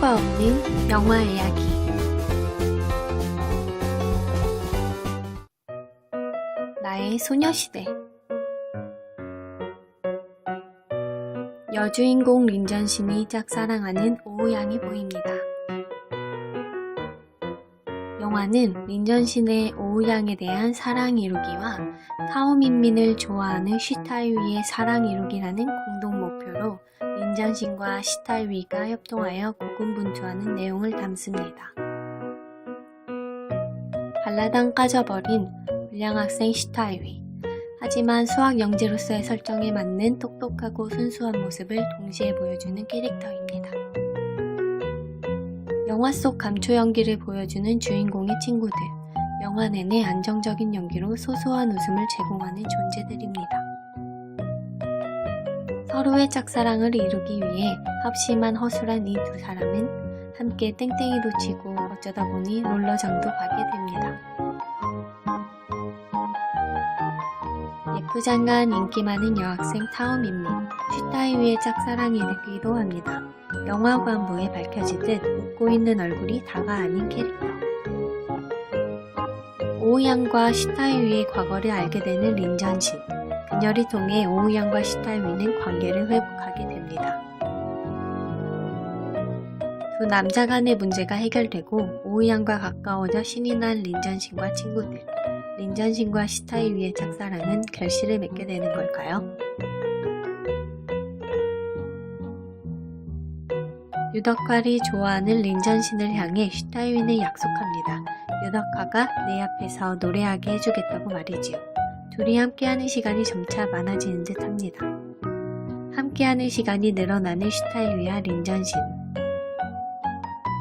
수가 없는 영화 이야기. 나의 소녀시대. 여주인공 린전신이 짝사랑하는 오우양이 보입니다. 영화는 린전신의 오우양에 대한 사랑 이루기와 타오민민을 좋아하는 시타유이의 사랑 이루기라는 공동 목표로 린전신과 시타유이가 협동하여 고군분투하는 내용을 담습니다. 발라당 까져버린 불량 학생 시타유이. 하지만 수학 영재로서의 설정에 맞는 똑똑하고 순수한 모습을 동시에 보여주는 캐릭터입니다. 영화 속 감초 연기를 보여주는 주인공의 친구들. 영화 내내 안정적인 연기로 소소한 웃음을 제공하는 존재들입니다. 서로의 짝사랑을 이루기 위해 합심한 허술한 이 두 사람은 함께 땡땡이도 치고 어쩌다 보니 롤러장도 가게 됩니다. 예쁘장한 인기 많은 여학생 타오민민, 슈타이위의 짝사랑이 느끼기도 합니다. 영화 관부에 밝혀지듯 웃고 있는 얼굴이 다가 아닌 캐릭터. 오우양과 시타이위의 과거를 알게 되는 린전신. 그녀를 통해 오우양과 시타이위는 관계를 회복하게 됩니다. 두 남자 간의 문제가 해결되고 오우양과 가까워져 신이 난 린전신과 친구들. 린전신과 시타이 위의 짝사랑은 결실을 맺게 되는 걸까요? 유덕화를 좋아하는 린전신을 향해 슈타이위는 약속합니다. 유덕화가 내 앞에서 노래하게 해주겠다고 말이지요. 둘이 함께하는 시간이 점차 많아지는 듯 합니다. 함께하는 시간이 늘어나는 슈타이위와 린전신.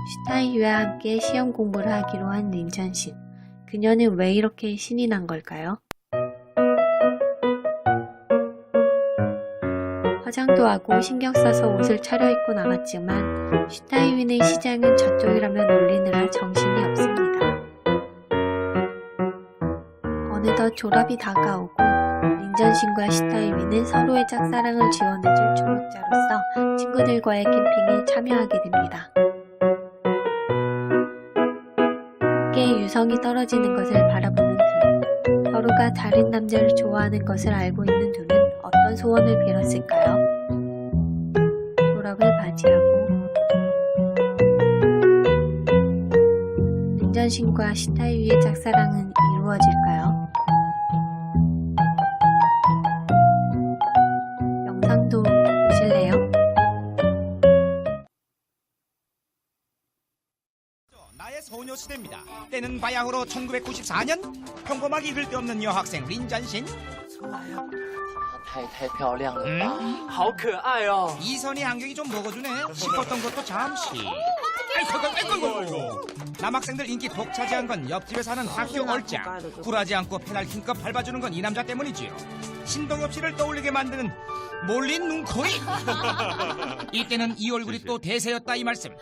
슈타이위와 함께 시험 공부를 하기로 한 린전신. 그녀는 왜 이렇게 신이 난 걸까요? 화장도 하고 신경 써서 옷을 차려입고 나갔지만 슈타이윈의 시장은 저쪽이라며 놀리느라 정신이 없습니다. 어느덧 졸업이 다가오고 린전신과 슈타이윈은 서로의 짝사랑을 지원해줄 조력자로서 친구들과의 캠핑에 참여하게 됩니다. 함께 유성이 떨어지는 것을 바라보는 둘. 서로가 다른 남자를 좋아하는 것을 알고 있는 둘은 어떤 소원을 빌었을까요? 졸업을 맞이하고 린전신과 시타유의 짝사랑은 이루어질까요? 나의 소녀시대입니다. 때는 바야흐로 1994년 평범하게 읽을 데 없는 여학생 린잔신 太太漂亮了吧！好可爱哦！ 이선희 안경이 좀 먹어주네 싶었던 것도 잠시 아이고 아이고 아이고 아이고 남학생들 인기 독차지한 건 옆집에 사는 학교 얼짱 굴하지 않고 페달 힘껏 밟아주는 건 이 남자 때문이지요 신동엽 씨를 떠올리게 만드는 몰린 눈코입 이때는 이 얼굴이 또 대세였다 이 말씀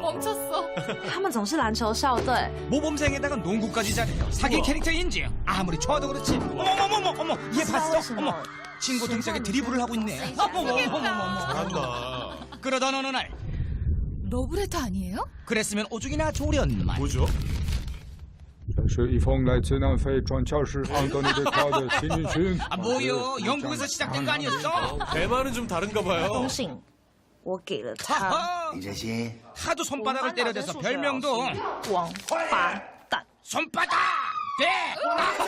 멈췄어. 他们总是篮球校队， 모범생에다가 농구까지 잘해요 사기 캐릭터인지 아무리 좋아도 그렇지 어머머머머 어머 얘 봤어 어머 친구 등짝에 드리블을 하고 있네 어머머머머머 잘한다. 그러던 어느 날 러브레터 아니에요? 그랬으면 오죽이나 조련만 뭐죠? 这是一封来自南非传教士安东尼贝卡的亲笔信。 아 뭐요 영국에서 시작된 거 아니었어? 대만은 좀 다른가 封 봐요. 信我给了他， 하하, 你这些 하도 손바닥을 때려대서 별명도 王八蛋。 손바닥 대!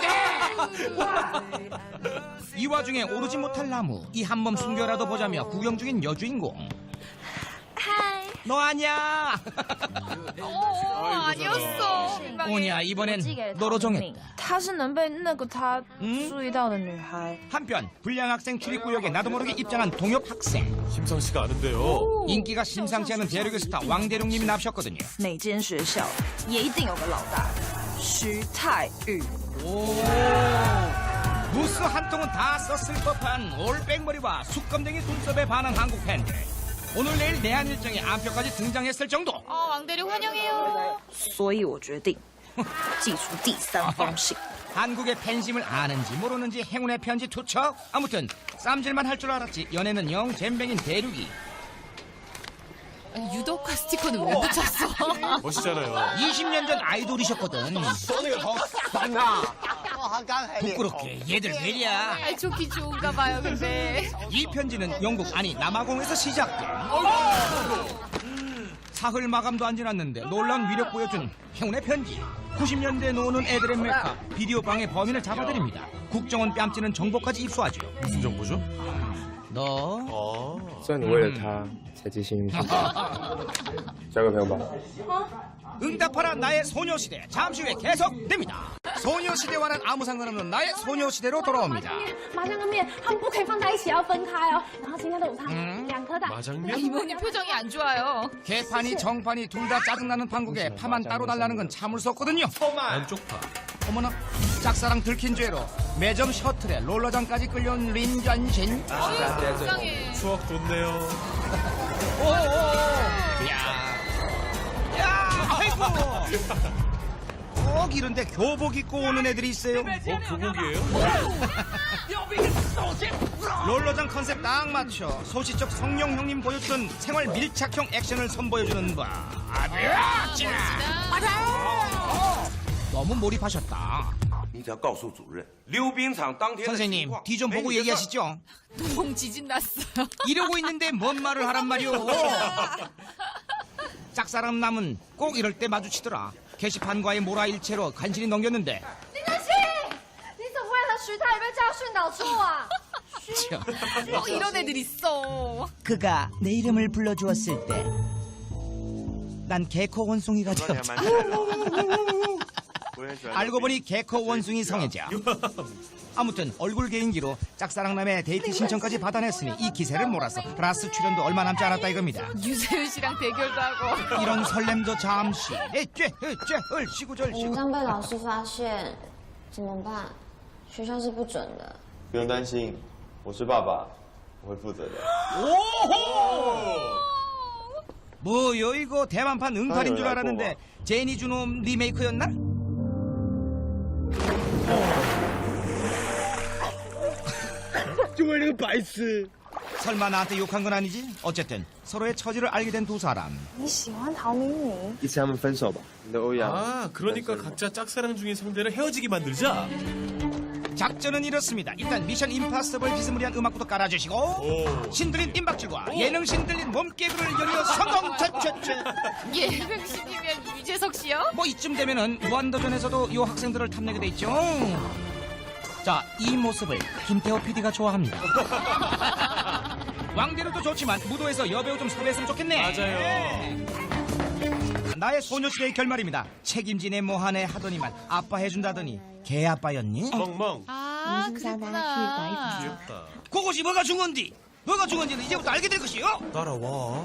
대! 이 와중에 오르지 못할 나무 이 한 몸 숨겨라도 보자며 구경 중인 여주인공 너 아니야 哦， 아니었어. 오냐 이번엔 너로 정했다 她是能被那个他嗯注意到的女孩。 한편 불량 학생 출입구역에 나도 모르게 입장한 동엽 학생 심상치가 않은데요. 인기가 심상치 않은 대륙의 스타 왕대륙님이 납셨거든요 哪间学校也一定有个老大，徐太宇。 오 무스 한 통은 다 썼을 법한 올백머리와 숙검댕이 눈썹에 반한 한국 팬들 오늘 내일 내한 일정에 안표까지 등장했을 정도 어, 왕대리 환영해요. 所以我决定寄出第三封信。 한국의 팬심을 아는지 모르는지 행운의 편지 투척 아무튼 쌈질만 할 줄 알았지 연애는 영 잼뱅인 대륙이 유독화 스티커는 왜 붙였어? 멋있잖아요. 20년 전 아이돌이셨거든. 어, 부끄럽게. 어, 얘들 왜이야 아, 좋기 좋은가 봐요, 근데. 이 편지는 영국 아니 남아공에서 시작돼 사흘 마감도 안 지났는데 놀란 위력 보여준 행운의 편지. 90년대 노는 애들의 메카 비디오 방의 범인을 잡아드립니다. 국정원 뺨치는 정보까지 입수하죠. 무슨 정보죠? 너 전 오해를 다제 짓입니다. 작업해봐. 응답하라 나의 소녀시대. 잠시 후에 계속됩니다. 소녀시대와는 아무 상관없는 나의 소녀시대로 돌아옵니다 麻酱跟面，他们不可以放在一起，要分开哦。然后今天的午餐，两颗蛋。 마장면? 이모님 표정이 안 좋아요. 개판이 정판이 둘 다 짜증나는 판국에 파만 따로 달라는 건 참을 수 없거든요 안쪽파. 어머나 짝사랑 들킨 죄로 매점 셔틀에 롤러장까지 끌려온 린전신 불쌍해. 추억 돋네요. 오오오 야, 야 아이고 꼭 이런데 교복 입고 오는 애들이 있어요 어, 교복이에요? 롤러장 컨셉 딱 맞춰 소시적 성룡 형님 보여주던 생활 밀착형 액션을 선보여주는 바 아비야 짜 너무 몰입하셨다 你只要告诉主任，溜冰场当天的情 선생님 况 뒤 좀 没 보고 你的事儿 얘기하시죠 동 지진 났어요. 이러고 있는데 뭔 말을 하란 말이오 짝사랑 남은 꼭 이럴 때 마주치더라 게시판과의 모라일체로 간신히 넘겼는데 林正熙，你怎么为了徐太被叫训导处啊？ 어, 이런 애들 있어. 그가 내 이름을 불러주었을 때 난 개코 원숭이가 昨天 되었다 蛮帅的我也喜欢 알고 보니 개코 원숭이 성애자 아무튼 얼굴 개인기로 짝사랑남의 데이트 신청까지 받아냈으니 이 기세를 몰아서 라스 출연도 얼마 남지 않았다 이겁니다 유세윤 씨랑 대결도 하고. 이런 설렘도 잠시 에쨔 에쨔 얼씨구 절씨구 刚被老师发现，怎么办？学校是不准的。不用担心，我是爸爸，我会负责的。 뭐요 이거 대만판 응팔인 줄 알았는데 제니 주놈 리메이크였나? 설마 나한테 욕한 건 아니지? 어쨌든 서로의 처지를 알게 된 두 사람 你喜欢陶明明？一次他们分手吧，你的欧阳。 아, 그러니까 각자 짝사랑 중인 상대를 헤어지게 만들자. 작전은 이렇습니다 일단 미션 임파서블 비스무리한 음악부터 깔아주시고 오. 신들린 임박질과 예능 신들린 몸개그를 연이어 성공 차차차 예능 신이면 유재석 씨요? 뭐 이쯤 되면은 무한도전에서도 요 학생들을 탐내게 돼 있죠. 자, 이 모습을 김태호 PD가 좋아합니다. 왕대로도 좋지만 무도에서 여배우 좀 섭외했으면 좋겠네. 맞아요. 나의 소녀시대의 결말입니다. 책임지네 뭐하네 하더니만 아빠 해준다더니 개 아빠였니? 멍멍. 아, 그랬구나. 귀엽다. 그것이 뭐가 중요한디? 뭐가 중요한지는 이제부터 알게 될 것이요. 따라와.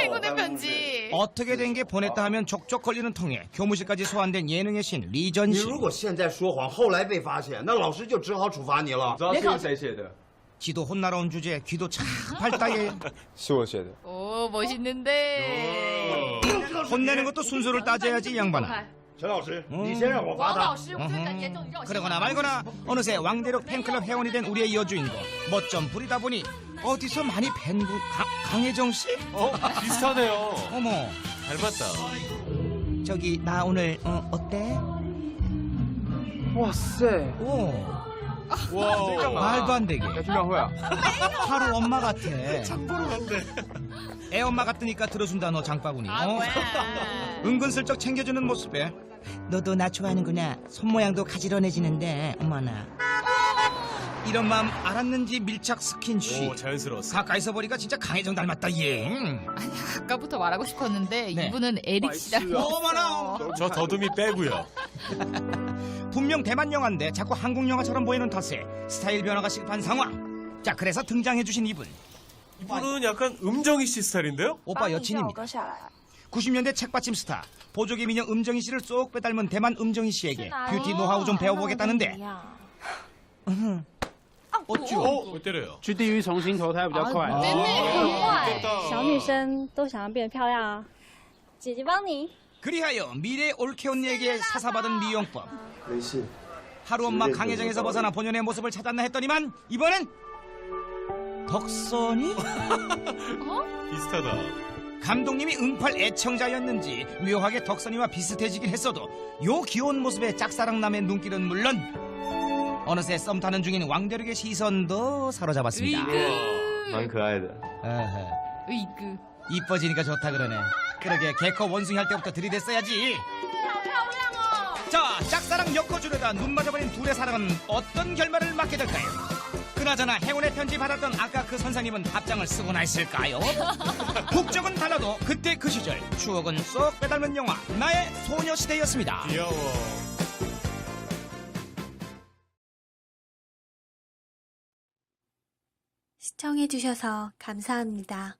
행운의 편지. 어떻게 된 게 보냈다 하면 족족 걸리는 통에 교무실까지 소환된 예능의 신 리전 你 씨. 如果现在说谎，后来被发现，那老师就只好处罚你了。知道是谁写的？ 지도 혼나러 온 주제에 귀도 참 밝다예. 是我写的。 오, 멋있는데. 혼내는 것도 순서를 따져야지 이 양반아. 陈老师，你先让我罚他。 师，我觉得很严重，你让我 그러거나 말거나 어느새 왕대륙 팬클럽 회원이 된 우리의 여주인공 멋 좀 부리다 보니 어디서 많이 뵌 분, 강혜정 씨? 어 비슷하네요. 어머, 닮았다. 저기 나 오늘 어, 어때? 와 쎄. 오, 와 말도 안 되게. 야 준비야 호야. 하루 엄마 같아. 장보러 간대. 애 엄마 같으니까 들어준다 너 장바구니. 아, 어? 은근슬쩍 챙겨주는 모습에 너도 나 좋아하는구나. 손 모양도 가지런해지는데, 어머나. 이런 마음 알았는지 밀착 스킨십 오, 자연스러웠어. 가까이서 보니까 진짜 강혜정 닮았다 얘 아니, 아까부터 말하고 싶었는데 네. 이분은 에릭 씨 닮았어. 어머나 저 더듬이 빼고요. 분명 대만 영화인데 자꾸 한국 영화처럼 보이는 탓에 스타일 변화가 시급한 상황. 자, 그래서 등장해주신 이분. 이분은 약간 음정희 씨 스타일인데요? 오빠 여친입니다. 下来。 90년대 책받침 스타, 보조개 미녀 음정희 씨를 쏙 빼닮은 대만 음정희 씨에게 뷰티 노하우 좀 배워보겠다는데. 어쭈? 어, 왜 때려요?去地狱重新投胎比较快。 네. 小女生都想要变漂亮啊，姐姐帮你。 그리하여 미래 올케온에게 사사받은 미용법. 没事。 하루 엄마 강혜정에서 벗어나 본연의 모습을 찾았나 했더니만 이번엔 덕선이? 비슷하다. 감독님이 응팔 애청자였는지 묘하게 덕선이와 비슷해지긴 했어도 요 귀여운 모습의 짝사랑남의 눈길은 물론 어느새 썸 타는 중인 왕자력의 시선도 사로잡았습니다. 난그 그 아이들. 으이그. 이뻐지니까 좋다 그러네. 그러게 개커 원숭이 할 때부터 들이댔어야지. 아, 자, 짝사랑 여코준에다 눈 맞아버린 둘의 사랑은 어떤 결말을 맞게 될까요? 그나저나 행운의 편지 받았던 아까 그 선생님은 답장을 쓰고나 있을까요? 국적은 달라도 그때 그 시절 추억은 쏙 빼닮은 영화 나의 소녀시대였습니다. 귀여워. 시청해주셔서 감사합니다.